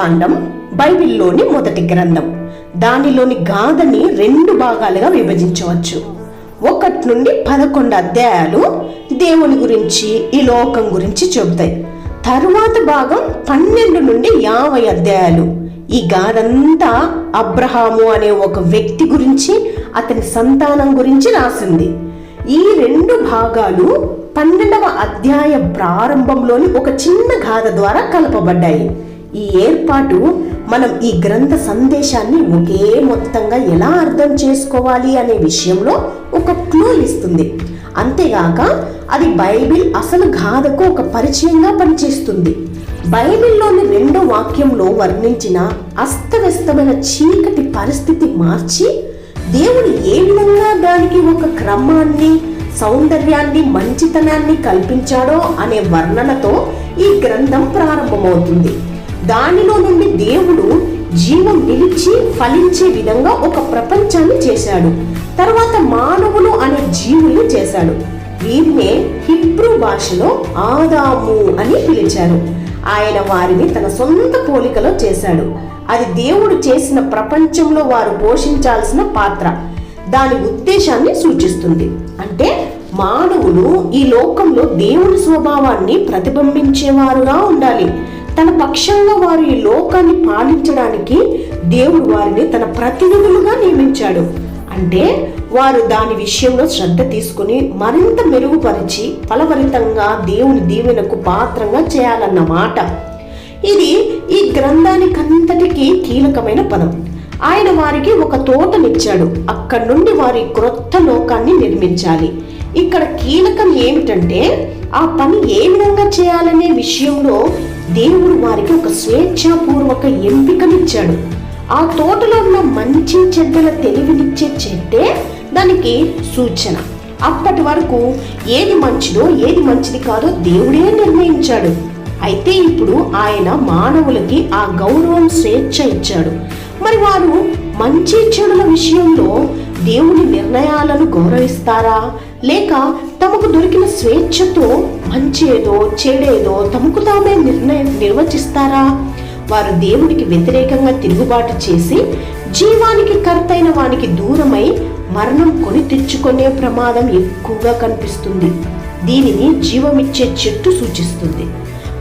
కాండం బైబిల్లోని మొదటి గ్రంథం. దానిలోని గాథని రెండు భాగాలుగా విభజించవచ్చు. ఒకటి నుండి పదకొండు అధ్యాయాలు దేవుని గురించి ఈ లోకం గురించి చెబుతాయి. తరువాత భాగం పన్నెండు నుండి యాభై అధ్యాయాలు. ఈ గాథంతా అబ్రహాము అనే ఒక వ్యక్తి గురించి అతని సంతానం గురించి రాసింది. ఈ రెండు భాగాలు పన్నెండవ అధ్యాయ ప్రారంభంలోని ఒక చిన్న గాథ ద్వారా కలపబడ్డాయి. ఈ ఏర్పాటు మనం ఈ గ్రంథ సందేశాన్ని ఒకే మొత్తంగా ఎలా అర్థం చేసుకోవాలి అనే విషయంలో ఒక క్లూ ఇస్తుంది. అంతేగాక అది బైబిల్ అసలు గాథకు ఒక పరిచయంగా పనిచేస్తుంది. బైబిల్లోని రెండో వాక్యంలో వర్ణించిన అస్తవ్యస్తమైన చీకటి పరిస్థితి మార్చి దేవుడు ఏ విధంగా దానికి ఒక క్రమాన్ని సౌందర్యాన్ని మంచితనాన్ని కల్పించాడో అనే వర్ణనతో ఈ గ్రంథం ప్రారంభమవుతుంది. దానిలో నుండి దేవుడు జీవం నిలిచి ఫలించే విధంగా ఒక ప్రపంచాన్ని చేశాడు. తర్వాత మానవులు అనే జీవుల్ని చేశాడు. వీరినే హిబ్రూ భాషలో ఆదాము అని పిలిచారు. ఆయన వారిని తన సొంత పోలికలో చేశాడు. అది దేవుడు చేసిన ప్రపంచంలో వారు పోషించాల్సిన పాత్ర. దాని ఉద్దేశాన్ని సూచిస్తుంది. అంటే మానవులు ఈ లోకంలో దేవుని స్వభావాన్ని ప్రతిబింబించేవారుగా ఉండాలి. తన పక్షంగా వారు ఈ లోకాన్ని పాలించడానికి దేవుడు వారిని తన ప్రతినిధులుగా నియమించాడు. అంటే వారు దాని విషయంలో శ్రద్ధ తీసుకుని మరింత మెరుగుపరిచి ఫలవరితంగా దేవుని దీవెనకు పాత్రంగా చేయాలన్నమాట ఇది ఈ గ్రంథానికంతటికి కీలకమైన పదం. ఆయన వారికి ఒక తోటనిచ్చాడు. అక్కడి నుండి వారి క్రొత్త లోకాన్ని నిర్మించాలి. ఇక్కడ కీలకం ఏమిటంటే ఆ పని ఏ విధంగా చేయాలనే విషయంలో దేవుడు వారికి ఒక స్వేచ్ఛాపూర్వక ఎంపికనిచ్చాడు. ఆ తోటలో ఉన్న మంచి చెడ్డల తెలివినిచ్చే చెట్టే దానికి సూచన. అప్పటి వరకు ఏది మంచిదో ఏది మంచిది కాదో దేవుడే నిర్ణయించాడు. అయితే ఇప్పుడు ఆయన మానవులకి ఆ గౌరవం స్వేచ్ఛ ఇచ్చాడు. మరి వారు మంచి చెడుల విషయంలో దేవుని నిర్ణయాలను గౌరవిస్తారా? లేక తమకు దొరికిన స్వేచ్ఛతో మంచేదో చెడేదో తమకు తామే నిర్ణయం నిర్వచిస్తారా? వారు దేవునికి వ్యతిరేకంగా తిరుగుబాటు చేసి జీవానికి కర్తైన వానికి దూరమై మరణం కొని తెచ్చుకునే ప్రమాదం ఎక్కువగా కనిపిస్తుంది. దీనిని జీవమిచ్చే చెట్టు సూచిస్తుంది.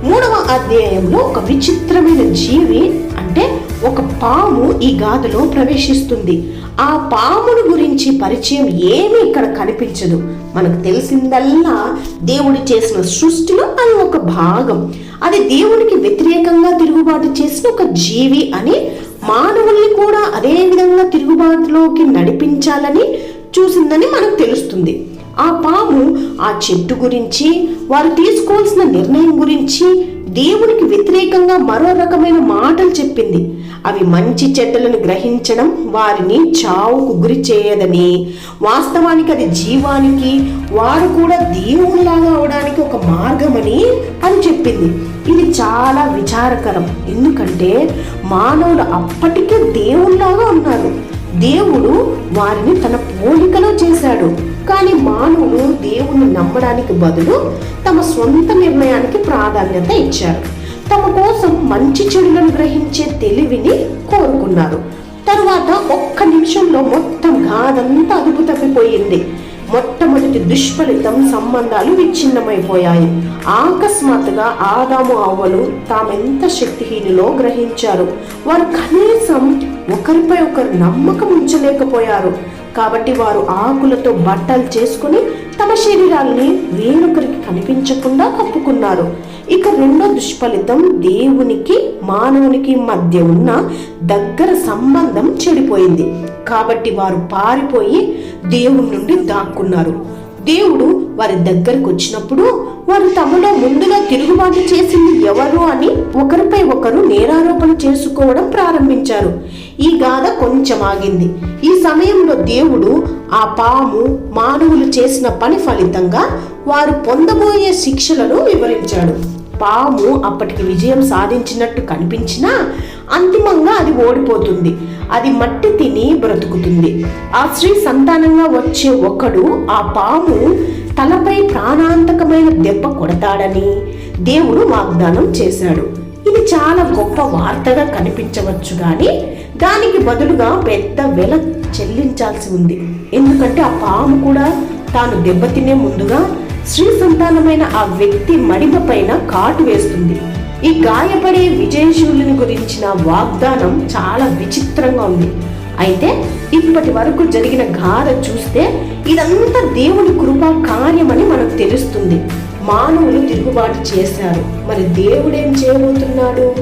మూడవ అధ్యాయంలో ఒక విచిత్రమైన జీవి అంటే ఒక పాము ఈ గాథలో ప్రవేశిస్తుంది. ఆ పామును గురించి పరిచయం ఏమీ ఇక్కడ కనిపించదు. మనకు తెలిసిందల్లా దేవుడు చేసిన సృష్టిలో అది ఒక భాగం. అది దేవునికి వ్యతిరేకంగా తిరుగుబాటు చేసిన ఒక జీవి అని మానవుల్ని కూడా అదే విధంగా తిరుగుబాటులోకి నడిపించాలని చూసిందని మనకు తెలుస్తుంది. ఆ పాము ఆ చెట్టు గురించి వారు తీసుకోవాల్సిన నిర్ణయం గురించి దేవునికి వ్యతిరేకంగా మరో రకమైన మాటలు చెప్పింది. అవి మంచి చెడ్డలను గ్రహించడం వారిని చావుకు గురి చేయదని. వాస్తవానికి అది జీవానికి వారు కూడా దేవునిలాగా అవడానికి ఒక మార్గమని అని చెప్పింది. ఇది చాలా విచారకరం. ఎందుకంటే మానవులు అప్పటికే దేవునిలాగా ఉన్నారు. దేవుడు వారిని తన పోలికలో చేశాడు. కానీ మానవులు దేవుణ్ణి నమ్మడానికి బదులు తమ సొంత నిర్ణయానికి ప్రాధాన్యత ఇచ్చారు. తమ కోసం మంచి చెడులను గ్రహించే తెలివిని కోరుకున్నారు. తరువాత ఒక్క నిమిషంలో మొత్తం గాదంతా అదుపు తప్పిపోయింది. మొట్టమొదటి దుష్ఫలితం సంబంధాలు విచ్ఛిన్నమైపోయాయి. అకస్మాత్తుగా ఆదాము అవ్వలు తామెంత శక్తిహీనులో గ్రహించారు. వారు కనీసం ఒకరిపై ఒకరు నమ్మకం ఉంచలేకపోయారు. కాబట్టి వారు ఆకులతో బట్టలు చేసుకుని తమ శరీరాల్ని వేరొకరికి కనిపించకుండా కప్పుకున్నారు. ఇక రెండో దుష్ఫలితం దేవునికి మానవునికి మధ్య ఉన్న దగ్గర సంబంధం చెడిపోయింది. కాబట్టి వారు పారిపోయి దేవుని నుండి దాక్కున్నారు. దేవుడు వారి దగ్గరకు వచ్చినప్పుడు వారు తమలో ముందుగా తిరుగుబాటు చేసింది ఎవరు అని ఒకరిపై ఒకరు నేరారోపణ చేసుకోవడం ప్రారంభించారు. ఈ గాథ కొంచెం ఆగింది ఈ సమయంలో దేవుడు ఆ పాము మానవులు చేసిన పని ఫలితంగా వారు పొందబోయే శిక్షలను వివరించాడు. పాము అప్పటికి విజయం సాధించినట్టు కనిపించినా అంతిమంగా అది ఓడిపోతుంది. అది మట్టి తిని బ్రతుకుతుంది. ఆ స్త్రీ సంతానంగా వచ్చే ఒకడు ఆ పాము తలపై ప్రాణాంతకమైన దెబ్బ కొడతాడని దేవుడు వాగ్దానం చేశాడు. ఇది చాలా గొప్ప వార్తగా కనిపించవచ్చు కానీ దానికి బదులుగా పెద్ద వెల చెల్లించాల్సి ఉంది. ఎందుకంటే ఆ పాము కూడా తాను దెబ్బతినే ముందుగా స్త్రీ సంతానమైన ఆ వ్యక్తి మడిమ పైన కాటు వేస్తుంది. ఈ గాయపడే విజయశూలుని గురించిన వాగ్దానం చాలా విచిత్రంగా ఉంది. అయితే ఇప్పటి వరకు జరిగిన గాథ చూస్తే ఇదంతా దేవుని కృపా కార్యమని మనకు తెలుస్తుంది. మానవులు తిరుగుబాటు చేశారు. మరి దేవుడేం చేయబోతున్నాడు?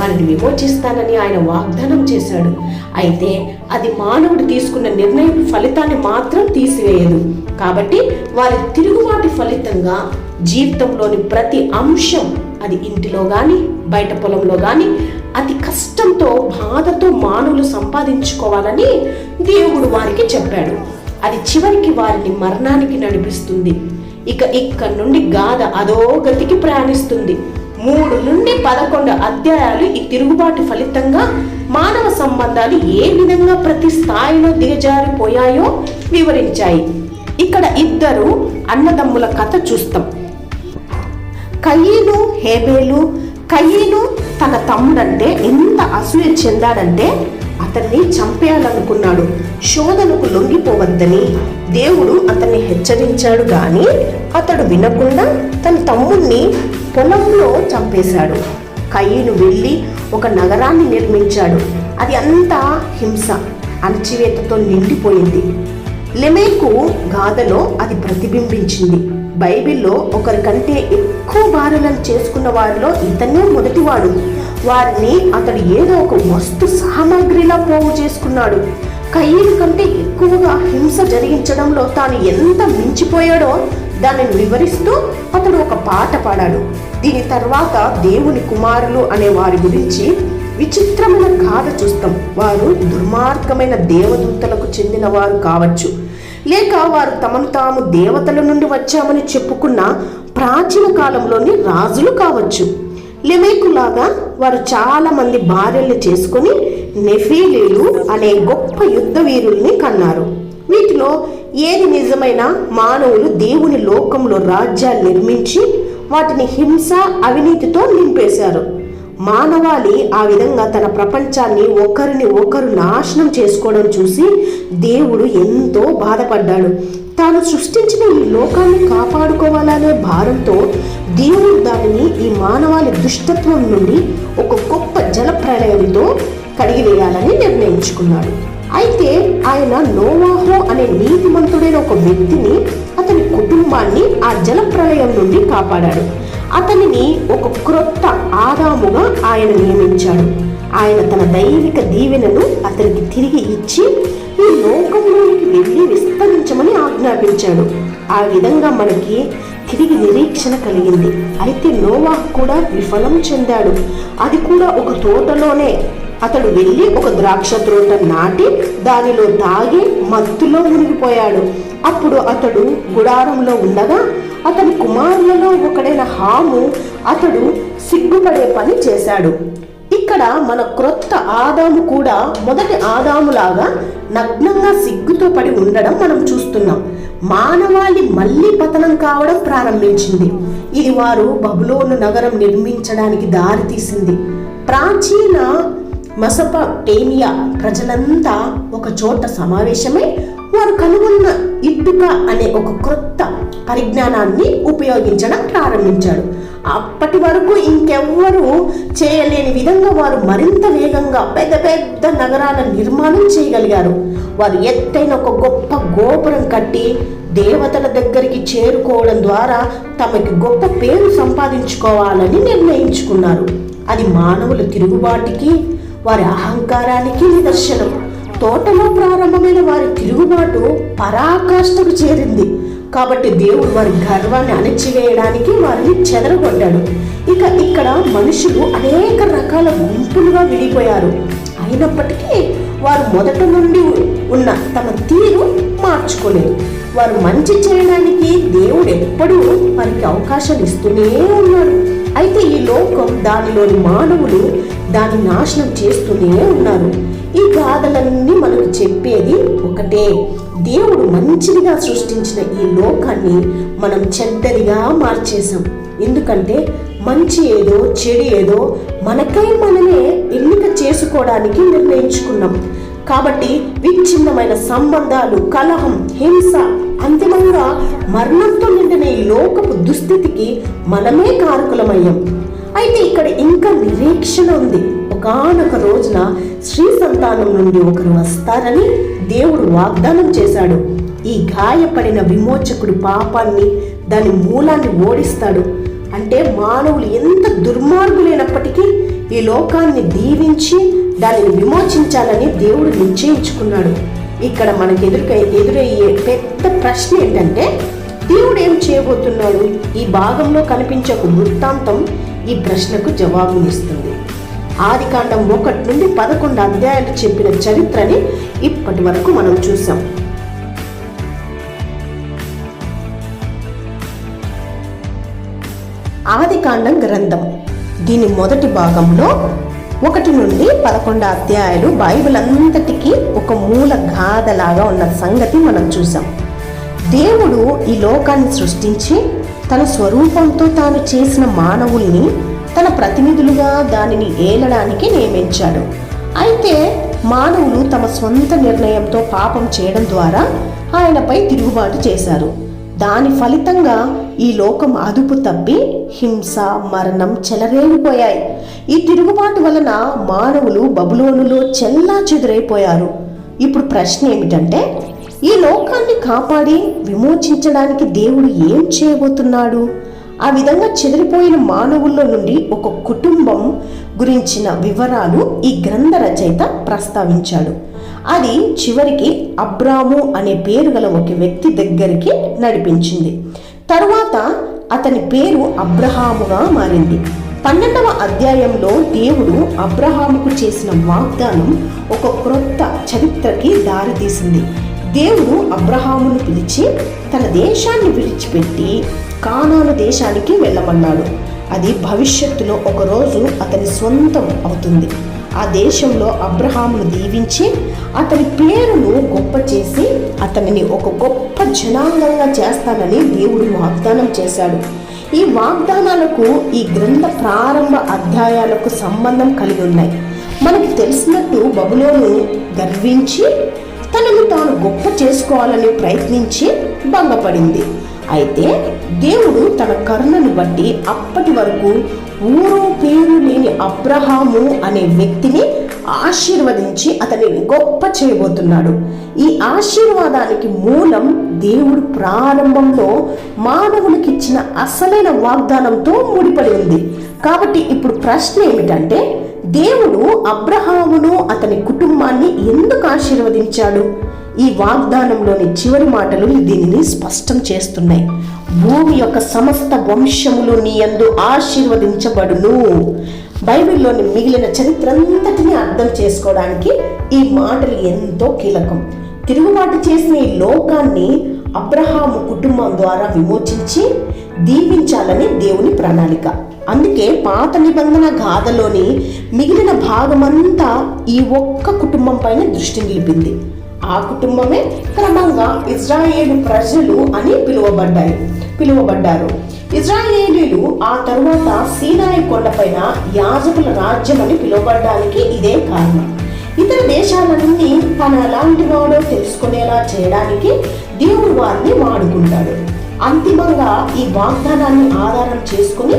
వారిని విమోచిస్తానని ఆయన వాగ్దానం చేశాడు. అయితే అది మానవుడు తీసుకున్న నిర్ణయం ఫలితాన్ని మాత్రం తీసివేయదు. కాబట్టి వారి తిరుగుబాటు ఫలితంగా జీవితంలోని ప్రతి అంశం అది ఇంటిలో కానీ బయట పొలంలో కానీ అతి కష్టంతో బాధతో మానవులు సంపాదించుకోవాలని దేవుడు వారికి చెప్పాడు. అది చివరికి వారిని మరణానికి నడిపిస్తుంది. ఇక ఇక్కడ నుండి గాథ అదో గతికి ప్రయాణిస్తుంది. మూడు నుండి పదకొండు అధ్యాయాలు ఈ తిరుగుబాటు ఫలితంగా మానవ సంబంధాలు ఏ విధంగా ప్రతి స్థాయిలో దిగజారిపోయాయో వివరించాయి. ఇక్కడ ఇద్దరు అన్నదమ్ముల కథ చూస్తాం. కయ్యను హేబేలు. కయ్యను తన తమ్ముడంటే ఎంత అసూయ చెందాడంటే అతన్ని చంపేయాలనుకున్నాడు. శోధనకు లొంగిపోవద్దని దేవుడు అతన్ని హెచ్చరించాడు కానీ అతడు వినకుండా తన తమ్ముణ్ణి పొలంలో చంపేశాడు. కయ్యను వెళ్ళి ఒక నగరాన్ని నిర్మించాడు. అది అంతా హింస అణచివేతతో నిండిపోయింది. లెమేకు గాథలో అది ప్రతిబింబించింది. బైబిల్లో ఒకరికంటే ఎక్కువ భార్యలను చేసుకున్న వారిలో ఇతనే మొదటివాడు. వారిని అతడు ఏదో ఒక వస్తు సామాగ్రిలా పోగు చేసుకున్నాడు. కయ్యను కంటే ఎక్కువగా హింస జరిగించడంలో తాను ఎంత మించిపోయాడో దానిని వివరిస్తూ అతడు ఒక పాట పాడాడు. దీని తర్వాత దేవుని కుమారులు అనే వారి గురించి విచిత్రమైన గాథ చూస్తాం. వారు దుర్మార్గమైన దేవదూతలకు చెందిన వారు కావచ్చు. లేక వారు తమను తాము దేవతల నుండి వచ్చామని చెప్పుకున్న ప్రాచీన కాలంలోని రాజులు కావచ్చు. లెమేకులాగా వారు చాలా మంది భార్యలు చేసుకుని నెఫీలీలు అనే గొప్ప యుద్ధ వీరుల్ని కన్నారు. వీటిలో ఏది నిజమైన మానవులు దేవుని లోకంలో రాజ్యాలు నిర్మించి వాటిని హింస అవినీతితో నింపేశారు. మానవాళి ఆ విధంగా తన ప్రపంచాన్ని ఒకరిని ఒకరు నాశనం చేసుకోవడం చూసి దేవుడు ఎంతో బాధపడ్డాడు. తాను సృష్టించిన ఈ లోకాన్ని కాపాడుకోవాలనే భారంతో దేవుడు దానిని ఈ మానవాళి దుష్టత్వం నుండి ఒక గొప్ప జల ప్రళయంతో కడిగివేయాలని నిర్ణయించుకున్నాడు. అయితే ఆయన నోవాహో అనే నీతిమంతుడైన ఒక వ్యక్తిని అతని కుటుంబాన్ని ఆ జల ప్రళయం నుండి కాపాడాడు. అతనిని ఒక క్రొత్త ఆదాముగా ఆయన నియమించాడు. ఆయన తన దైవిక దీవెనను అతనికి తిరిగి ఇచ్చి ఈ లోకంలోనికి వెళ్ళి విస్తరించమని ఆజ్ఞాపించాడు. ఆ విధంగా మనకి తిరిగి నిరీక్షణ కలిగింది. అయితే నోవా కూడా విఫలం చెందాడు. అది కూడా ఒక తోటలోనే. అతడు వెళ్ళి ఒక ద్రాక్ష తోట నాటి దానిలో తాగి మత్తులో మునిగిపోయాడు. అప్పుడు అతడు గుడారంలో ఉండగా అతని కుమారులలో ఒకడైన హాము అతడు సిగ్గుపడే పని చేశాడు. ఇక్కడ మన క్రొత్త ఆదాము కూడా మొదటి ఆదాములాగా నగ్నంగా సిగ్గుతో పడి ఉండడం మనం చూస్తున్నాం. మానవాళి మళ్ళీ పతనం కావడం ప్రారంభించింది. ఇది వారు బబులోను నగరం నిర్మించడానికి దారితీసింది ప్రాచీన మసపటేమియా ప్రజలంతా ఒక చోట సమావేశమై వారు కనుగొన్న ఇటుక అనే ఒక క్రొత్త పరిజ్ఞానాన్ని ఉపయోగించడం ప్రారంభించాడు. అప్పటి వరకు ఇంకెవ్వరూ చేయలేని విధంగా వారు మరింత వేగంగా పెద్ద పెద్ద నగరాల నిర్మాణం చేయగలిగారు. వారు ఎత్తైన ఒక గొప్ప గోపురం కట్టి దేవతల దగ్గరికి చేరుకోవడం ద్వారా తమకి గొప్ప పేరు సంపాదించుకోవాలని నిర్ణయించుకున్నారు. అది మానవుల తిరుగుబాటుకి వారి అహంకారానికి నిదర్శనం. తోటలో ప్రారంభమైన వారి తిరుగుబాటు పరాకాష్ఠకు చేరింది. కాబట్టి దేవుడు వారి గర్వాన్ని అణచివేయడానికి వారిని చెదరగొట్టాడు. ఇక ఇక్కడ మనుషులు అనేక రకాల గుంపులుగా విడిపోయారు. అయినప్పటికీ వారు మొదట నుండి ఉన్న తమ తీరు మార్చుకోలేదు. వారు మంచి చేయడానికి దేవుడు ఎప్పుడూ వారికి అవకాశం ఇస్తూనే ఉన్నాడు అయితే ఈ లోకం దానిలోని మానవులు దాన్ని నాశనం చేస్తూనే ఉన్నారు. ఈ గాథలన్నీ మనకు చెప్పేది ఒకటే. దేవుడు మంచిదిగా సృష్టించిన ఈ లోకాన్ని మనం చెడ్డదిగా మార్చేశాం. ఎందుకంటే మంచి ఏదో చెడు ఏదో మనకై మనమే ఎన్నిక చేసుకోవడానికి నిర్ణయించుకున్నాం. కాబట్టి విచ్ఛిన్నమైన సంబంధాలు కలహం హింస అంతిమంగా మరణంతో నిండిన ఈ లోకపు దుస్థితికి మనమే కారకులమయ్యాం. అయితే ఇక్కడ ఇంకా నిరీక్షణ ఉంది. ఒకానొక రోజున శ్రీ సంతానం నుండి ఒకరు వస్తారని దేవుడు వాగ్దానం చేశాడు. ఈ గాయపడిన విమోచకుడు పాపాన్ని దాని మూలాన్ని ఓడిస్తాడు. అంటే మానవులు ఎంత దుర్మార్గులైనప్పటికీ ఈ లోకాన్ని దీవించి దానిని విమోచించాలని దేవుడు నిశ్చయించుకున్నాడు. ఇక్కడ మనకు ఎదురుక ఎదురయ్యే పెద్ద ప్రశ్న ఏంటంటే దేవుడు ఏం చేయబోతున్నాడు? ఈ భాగంలో కనిపించే ఒక వృత్తాంతం ఈ ప్రశ్నకు జవాబునిస్తుంది. ఆదికాండం ఒకటి నుండి పదకొండు అధ్యాయాలు చెప్పిన చరిత్రని ఇప్పటి వరకు మనం చూసాం ఆదికాండం గ్రంథం. దీని మొదటి భాగంలో ఒకటి నుండి పదకొండు అధ్యాయాలు బైబిల్ అంతటికీ ఒక మూల గాథలాగా ఉన్న సంగతి మనం చూసాం దేవుడు ఈ లోకాన్ని సృష్టించి తన స్వరూపంతో తాను చేసిన మానవుల్ని తన ప్రతినిధులుగా దానిని ఏలడానికి నియమించాడు. అయితే మానవులు తమ సొంత నిర్ణయంతో పాపం చేయడం ద్వారా ఆయనపై తిరుగుబాటు చేశారు. దాని ఫలితంగా ఈ లోకం అదుపు తప్పి హింస మరణం చెలరేగిపోయాయి. ఈ తిరుగుబాటు వలన మానవులు బబులోనులో చెల్లా చెదురైపోయారు. ఇప్పుడు ప్రశ్న ఏమిటంటే ఈ లోకాన్ని కాపాడి విమోచించడానికి దేవుడు ఏం చేయబోతున్నాడు? ఆ విధంగా చెదిరిపోయిన మానవుల్లో నుండి ఒక కుటుంబం గురించిన వివరాలు ఈ గ్రంథ రచయిత ప్రస్తావించాడు. అది చివరికి అబ్రాము అనే పేరు గల ఒక వ్యక్తి దగ్గరికి నడిపించింది. తరువాత అతని పేరు అబ్రహాముగా మారింది. పన్నెండవ అధ్యాయంలో దేవుడు అబ్రహాముకు చేసిన వాగ్దానం ఒక క్రొత్త చరిత్రకి దారితీసింది. దేవుడు అబ్రహామును పిలిచి తన దేశాన్ని విడిచిపెట్టి కానాను దేశానికి వెళ్ళమన్నాడు. అది భవిష్యత్తులో ఒకరోజు అతని సొంతం అవుతుంది. ఆ దేశంలో అబ్రహామును దీవించి అతని పేరును గొప్ప చేసి అతనిని ఒక గొప్ప జనాంగంగా చేస్తానని దేవుడు వాగ్దానం చేశాడు. ఈ వాగ్దానాలకు ఈ గ్రంథ ప్రారంభ అధ్యాయాలకు సంబంధం కలిగి ఉన్నాయి. మనకు తెలిసినట్టు బబులోను గర్వించి తనను తాను గొప్ప చేసుకోవాలని ప్రయత్నించి భంగపడింది. అయితే దేవుడు తన కరుణను బట్టి అప్పటి వరకు ఊరు పేరు లేని అబ్రహాము అనే వ్యక్తిని ఆశీర్వదించి అతనిని గొప్ప చేయబోతున్నాడు. ఈ ఆశీర్వాదానికి మూలం దేవుడు ప్రారంభంలో మానవునికి ఇచ్చిన అసలైన వాగ్దానంతో ముడిపడి ఉంది. కాబట్టి ఇప్పుడు ప్రశ్న ఏమిటంటే దేవుడు అబ్రహామును అతని కుటుంబాన్ని ఎందుకు ఆశీర్వదించాడు? ఈ వాగ్దానంలోని చివరి మాటలు దీనిని స్పష్టం చేస్తున్నాయి. భూమి యొక్క సమస్త వంశములు నీ యందు ఆశీర్వదించబడును. బైబిల్లోని మిగిలిన చరిత్ర అంతటిని అర్థం చేసుకోవడానికి ఈ మాటలు ఎంతో కీలకం. తిరుగుబాటు చేసిన ఈ లోకాన్ని అబ్రహాము కుటుంబం ద్వారా విమోచించి దీపించాలని దేవుని ప్రణాళిక. అందుకే పాత నిబంధన గాథలోని మిగిలిన భాగమంతా ఈ ఒక్క కుటుంబం పైన దృష్టి నిలిపింది. ఆ కుటుంబమే క్రమంగా ఇజ్రాయేలు ప్రజలు అని పిలువబడ్డాయి. పిలువబడ్డారు. ఇజ్రాయేలీలు ఆ తరువాత సీనాయి కొండపైన యాజకుల రాజ్యం అని పిలువబడడానికి ఇదే కారణం. ఇతర దేశాలన్నీ తన ఎలాంటి వాడో తెలుసుకునేలా చేయడానికి దేవుడు వారిని వాడుకుంటాడు. అంతిమంగా ఈ వాగ్దానాన్ని ఆధారం చేసుకుని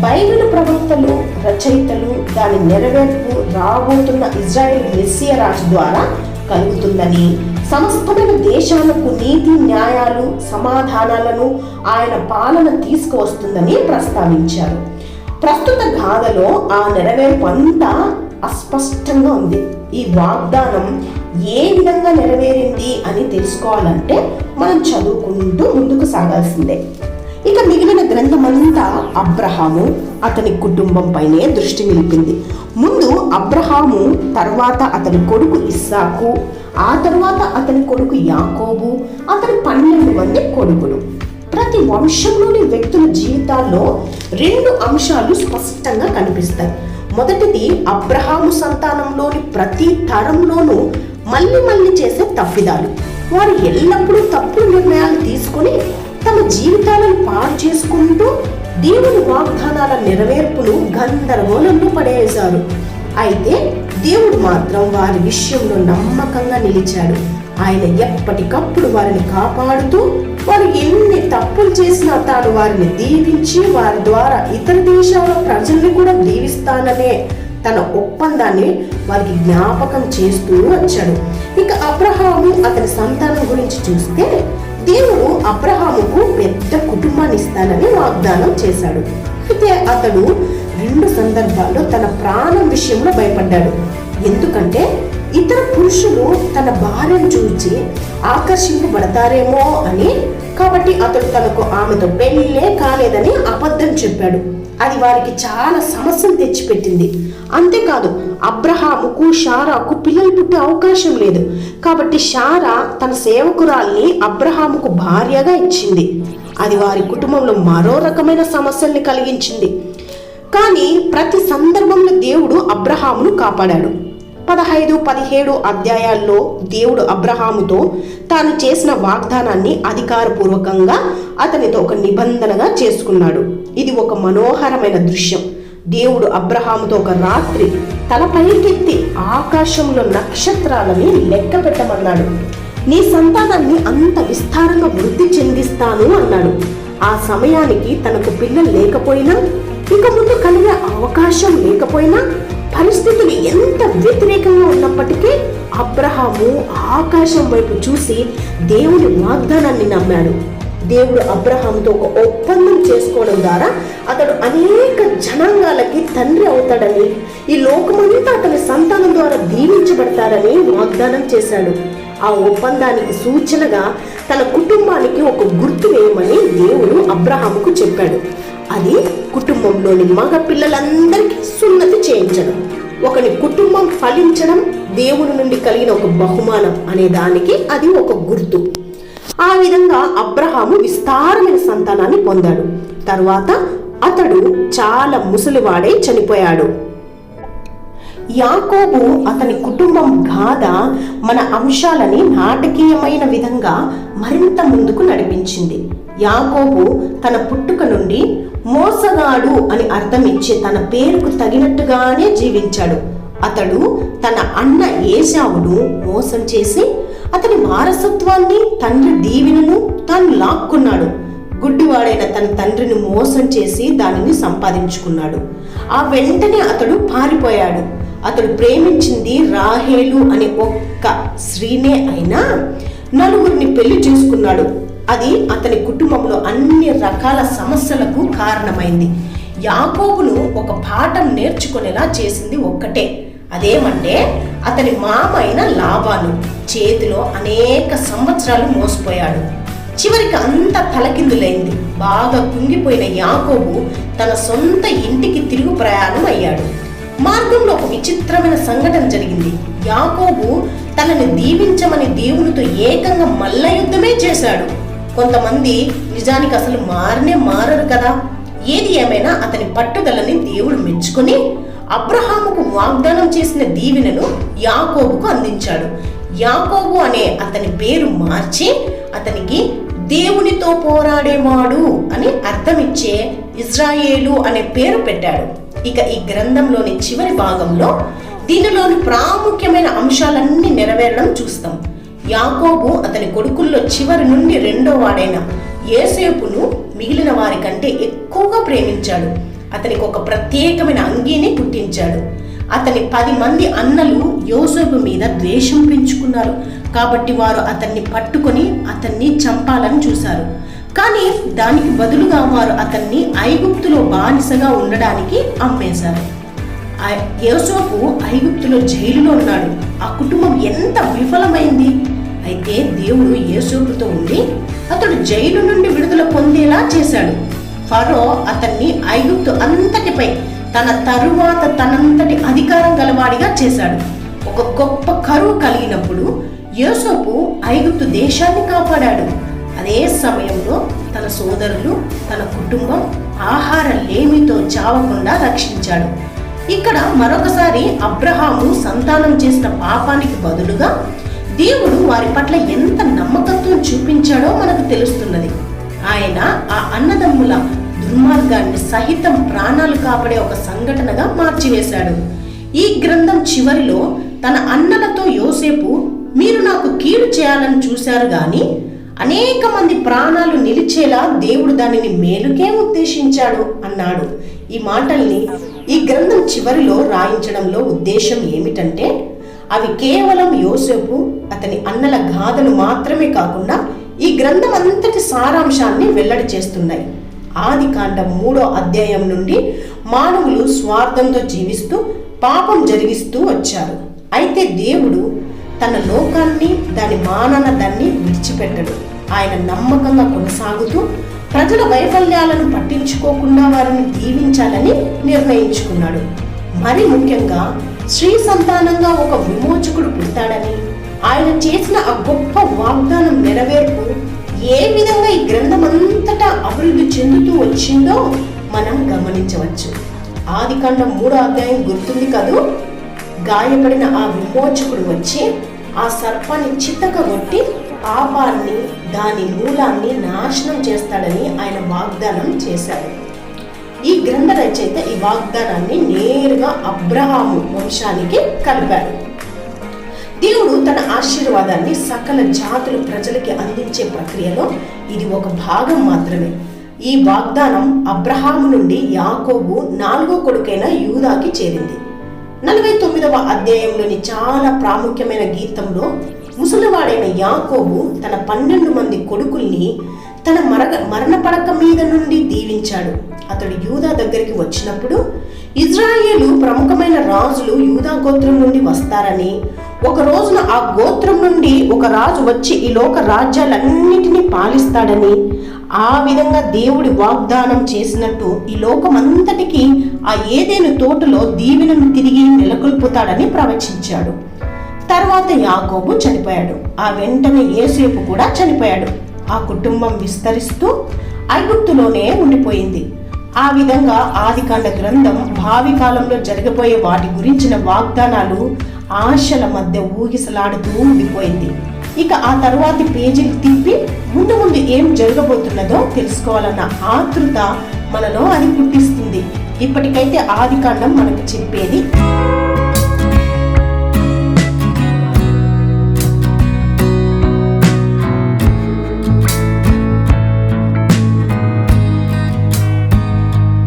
బైబిల్ ప్రవక్తలు రచయితలు దాని నెరవేర్పు రాబోతున్న ఇజ్రాయెల్ మెస్సియ రాజు ద్వారా కలుగుతుందని సమస్తమైన దేశాలకు నీతి న్యాయాలు సమాధానాలను ఆయన పాలన తీసుకువస్తుందని ప్రస్తావించారు. ప్రస్తుత గాథలో ఆ నెరవేర్పు అంతా అస్పష్టంగా ఉంది. ఈ వాగ్దానం ఏ విధంగా నెరవేరింది అని తెలుసుకోవాలంటే మనం చదువుకుంటూ ముందుకు సాగాల్సిందే. ఇక మిగిలిన గ్రంథమంతా అబ్రహాము అతని కుటుంబం పైనే దృష్టి నిలిపింది. ముందు అబ్రహాము తర్వాత అతని కొడుకు ఇస్సాకు ఆ తర్వాత అతని కొడుకు యాకోబు అతని పన్నెండు మంది కొడుకులు. ప్రతి వంశంలోని వ్యక్తుల జీవితాల్లో రెండు అంశాలు స్పష్టంగా కనిపిస్తాయి. మొదటిది అబ్రహాము సంతానంలోని ప్రతి తరంలోనూ మళ్ళీ మళ్ళీ చేసే తప్పిదాలు. వారు ఎల్లప్పుడూ తప్పుడు నిర్ణయాలు తీసుకొని తమ జీవితాలను పాడు చేసుకుంటూ దేవుని వాగ్దానాల నెరవేర్పును గందరగోళంలో పడేశారు అయితే దేవుడు మాత్రం వారి విషయంలో నమ్మకంగా నిలిచాడు. ఆయన ఎప్పటికప్పుడు వారిని కాపాడుతూ వారు ఎన్ని తప్పులు చేసినా తాను వారిని దీవించి వారి ద్వారా ఇతర దేశాల ప్రజల్ని కూడా దీవిస్తాననే తన ఒప్పందాన్ని వారికి జ్ఞాపకం చేస్తూ వచ్చాడు. ఇక అబ్రహాము అతని సంతానం గురించి చూస్తే దేవుడు అబ్రహాముకు పెద్ద కుటుంబాన్ని ఇస్తానని వాగ్దానం చేశాడు. అయితే అతడు రెండు సందర్భాల్లో తన ప్రాణం విషయంలో భయపడ్డాడు. ఎందుకంటే ఇతర పురుషులు తన భార్యను చూచి ఆకర్షింపబడతారేమో అని కాబట్టి అతడు తనకు ఆమెతో పెళ్ళే కాలేదని అబద్ధం చెప్పాడు. అది వారికి చాలా సమస్యలు తెచ్చిపెట్టింది. అంతేకాదు అబ్రహాముకు షారాకు పిల్లలు పుట్టే అవకాశం లేదు. కాబట్టి షారా తన సేవకురాల్ని అబ్రహాముకు భార్యగా ఇచ్చింది. అది వారి కుటుంబంలో మరో రకమైన సమస్యల్ని కలిగించింది. కానీ ప్రతి సందర్భంలో దేవుడు అబ్రహామును కాపాడాడు. పదహైదు పదిహేడు అధ్యాయాల్లో దేవుడు అబ్రహాముతో తాను చేసిన వాగ్దానాన్ని అధికారపూర్వకంగా అతనితో ఒక నిబంధనగా చేసుకున్నాడు. ఇది ఒక మనోహరమైన దృశ్యం. దేవుడు అబ్రహాముతో ఒక రాత్రి తల పైకెత్తి ఆకాశంలో నక్షత్రాలని లెక్క పెట్టమన్నాడు నీ సంతానాన్ని అంత విస్తారంగా వృద్ధి చెందిస్తాను అన్నాడు. ఆ సమయానికి తనకు పిల్లలు లేకపోయినా ఇక ముందు కలిగే అవకాశం లేకపోయినా పరిస్థితులు ఎంత వ్యతిరేకంగా ఉన్నప్పటికీ అబ్రహాము ఆకాశం వైపు చూసి దేవుని వాగ్దానాన్ని నమ్మాడు. దేవుడు అబ్రహాంతో ఒక ఒప్పందం చేసుకోవడం ద్వారా అతడు అనేక జనాంగాలకి తండ్రి అవుతాడని ఈ లోకమంతా అతని సంతానం ద్వారా దీవించబడతారని వాగ్దానం చేశాడు. ఆ ఒప్పందానికి సూచనగా తన కుటుంబానికి ఒక గుర్తు వేయమని దేవుడు అబ్రహాముకు చెప్పాడు. అది కుటుంబంలోని మగ పిల్లలందరికీ సున్నతి చేయించడం ఒకని కుటుంబం ఫలించడం దేవుని నుండి కలిగిన ఒక బహుమానం అనే దానికి అది ఒక గుర్తు. ఆ విధంగా అబ్రహాము విస్తారమైన సంతానాన్ని పొందాడు. తరువాత అతడు చాలా ముసలివాడై చనిపోయాడు. యాకోబు అతని కుటుంబం గాథ మన అంశాలని నాటకీయమైన విధంగా మరింత ముందుకు నడిపించింది. యాకోబు తన పుట్టుక నుండి మోసగాడు అని అర్థం ఇచ్చే తన పేరుకు తగినట్టుగానే జీవించాడు. అతడు తన అన్న ఏశావును మోసం చేసి అతని వారసత్వాన్ని తండ్రి దీవెనను తాను లాక్కున్నాడు. గుడ్డివాడైన తన తండ్రిని మోసం చేసి దానిని సంపాదించుకున్నాడు. ఆ వెంటనే అతడు పారిపోయాడు. అతడు ప్రేమించింది రాహేలు అనే ఒక్క స్త్రీనే అయినా నలుగురిని పెళ్ళి చేసుకున్నాడు. అది అతని కుటుంబంలో అన్ని రకాల సమస్యలకు కారణమైంది. యాకోబును ఒక పాఠం నేర్చుకునేలా చేసింది ఒక్కటే. అదేమంటే అతని మామ అయిన లాభాలు చేతిలో అనేక సంవత్సరాలు మోసపోయాడు. చివరికి అంత తలకిందులైంది. బాగా కుంగిపోయిన యాకోబు తన సొంత ఇంటికి తిరుగు ప్రయాణం అయ్యాడు. మార్గంలో ఒక విచిత్రమైన సంఘటన జరిగింది. యాకోబు తనని దీవించమని దేవునితో ఏకంగా మల్ల యుద్ధమే చేశాడు. కొంతమంది నిజానికి అసలు మారనే మారరు కదా. ఏది ఏమైనా అతని పట్టుదలని దేవుడు మెచ్చుకొని అబ్రహాముకు వాగ్దానం చేసిన దీవెనను యాకోబుకు అందించాడు. యాకోబు అనే అతని పేరు మార్చి అతనికి దేవునితో పోరాడేవాడు అని అర్థమిచ్చే ఇజ్రాయేలు అనే పేరు పెట్టాడు. ఇక ఈ గ్రంథంలోని చివరి భాగంలో దీనిలోని ప్రాముఖ్యమైన అంశాలన్నీ నెరవేరడం చూస్తాం. యాకోబు అతని కొడుకుల్లో చివరి నుండి రెండో వాడైన ఏసేపును మిగిలిన వారి కంటే ఎక్కువగా ప్రేమించాడు. అతనికి ఒక ప్రత్యేకమైన అంగీని పుట్టించాడు. అతని పది మంది అన్నలు యోసేపు మీద ద్వేషం పెంచుకున్నారు. కాబట్టి వారు అతన్ని పట్టుకొని అతన్ని చంపాలని చూశారు. కానీ దానికి బదులుగా వారు అతన్ని ఐగుప్తులో బానిసగా ఉండడానికి అమ్మేశారు. యోసోపు ఐగుప్తులో జైలులో ఉన్నాడు. ఆ కుటుంబం ఎంత విఫలమైంది? అయితే దేవుడు యేసోపుతో ఉండి అతడు జైలు నుండి విడుదల పొందేలా చేశాడు. ఫరో అతన్ని ఐగుప్తు అంతటిపై తన తరువాత తనంతటి అధికారం గలవాడిగా చేశాడు. ఒక గొప్ప కరువు కలిగినప్పుడు యోసోపు ఐగుప్తు దేశాన్ని కాపాడాడు. అదే సమయంలో తన సోదరులు తన కుటుంబం ఆహార లేమితో చావకుండా రక్షించాడు. ఇక్కడ మరొకసారి అబ్రహాము సంతానం చేసిన పాపానికి బదులుగా దేవుడు వారి పట్ల ఎంత నమ్మకత్వం చూపించాడో మనకు తెలుస్తున్నది. ఆయన ఆ అన్నదమ్ముల దుర్మార్గాన్ని సహితం ప్రాణాలు కాపాడే ఒక సంఘటనగా మార్చివేశాడు. ఈ గ్రంథం చివరిలో తన అన్నలతో యోసేపు మీరు నాకు కీడు చేయాలని చూశారు గాని అనేక మంది ప్రాణాలు నిలిచేలా దేవుడు దానిని మేలుకే ఉద్దేశించాడు అన్నాడు. ఈ మాటల్ని ఈ గ్రంథం చివరిలో రాయించడంలో ఉద్దేశం ఏమిటంటే అవి కేవలం యోసేపు అతని అన్నల గాథలు మాత్రమే కాకుండా ఈ గ్రంథం అంతటి సారాంశాన్ని వెల్లడి చేస్తున్నాయి. ఆది కాండం మూడో అధ్యాయం నుండి మానవులు స్వార్థంతో జీవిస్తూ పాపం జరిగిస్తూ వచ్చారు. అయితే దేవుడు తన లోకాన్ని దాని మానన దాన్ని విడిచిపెట్టడు. ఆయన నమ్మకంగా కొనసాగుతూ ప్రజల వైఫల్యాలను పట్టించుకోకుండా వారిని దీవించాలని నిర్ణయించుకున్నాడు. మరి ముఖ్యంగా స్త్రీ సంతానంగా ఒక విమోచకుడు పుడతాడని ఆయన చేసిన ఆ గొప్ప వాగ్దానం నెరవేర్పు ఏ విధంగా ఈ గ్రంథం అంతటా అభివృద్ధి చెందుతూ వచ్చిందో మనం గమనించవచ్చు. ఆది కాండం మూడో అధ్యాయం గుర్తుంది కదూ? గాయపడిన ఆ విమోచకుడు వచ్చి ఆ సర్పాన్ని చిత్తక కొట్టి పాపాన్ని దాని మూలాన్ని నాశనం చేస్తాడని ఆయన వాగ్దానం చేశాడు. ఈ గ్రంథ రచయిత ఈ వాగ్దానాన్ని నేరుగా అబ్రహాము వంశానికి కలిపాడు. దేవుడు తన ఆశీర్వాదాన్ని సకల జాతుల ప్రజలకి అందించే ప్రక్రియలో ఇది ఒక భాగం మాత్రమే. ఈ వాగ్దానం అబ్రహాము నుండి యాకోబు నాలుగో కొడుకైన యూదాకి చేరింది. నలభై తొమ్మిదవ అధ్యాయంలోని చాలా ప్రాముఖ్యమైన గీతంలో ముసలివాడైన యాకోబు తన పన్నెండు మంది కొడుకుల్ని తన మరగ మరణ పడక మీద నుండి దీవించాడు. అతడు యూదా దగ్గరికి వచ్చినప్పుడు ఇజ్రాయేలు ప్రముఖమైన రాజులు యూదా గోత్రం నుండి వస్తారని ఒక రోజున ఆ గోత్రం నుండి ఒక రాజు వచ్చి ఈ లోక రాజ్యాలన్నిటినీ పాలిస్తాడని ఆ విధంగా దేవుడి వాగ్దానం చేసినట్టు ఈ లోకమంతటికి ఆ ఏదేను తోటలో దీవెనను తిరిగి నెలకొల్పుతాడని ప్రవచించాడు. తర్వాత యాకోబు చనిపోయాడు. ఆ వెంటనే ఏసేపు కూడా చనిపోయాడు. ఆ కుటుంబం విస్తరిస్తూ ఐగుప్తులోనే ఉండిపోయింది. ఆ విధంగా ఆదికాండ గ్రంథం భావి కాలంలో జరగబోయే వాటి గురించిన వాగ్దానాలు ఆశల మధ్య ఊగిసలాడుతూ ఉండిపోయింది. ఇక ఆ తర్వాతి పేజీలు తిప్పి ముందు ముందు ఏం జరగబోతున్నదో తెలుసుకోవాలన్న ఆతృత మనలో అది పుట్టిస్తుంది. ఇప్పటికైతే ఆది కాండం మనకు చెప్పేది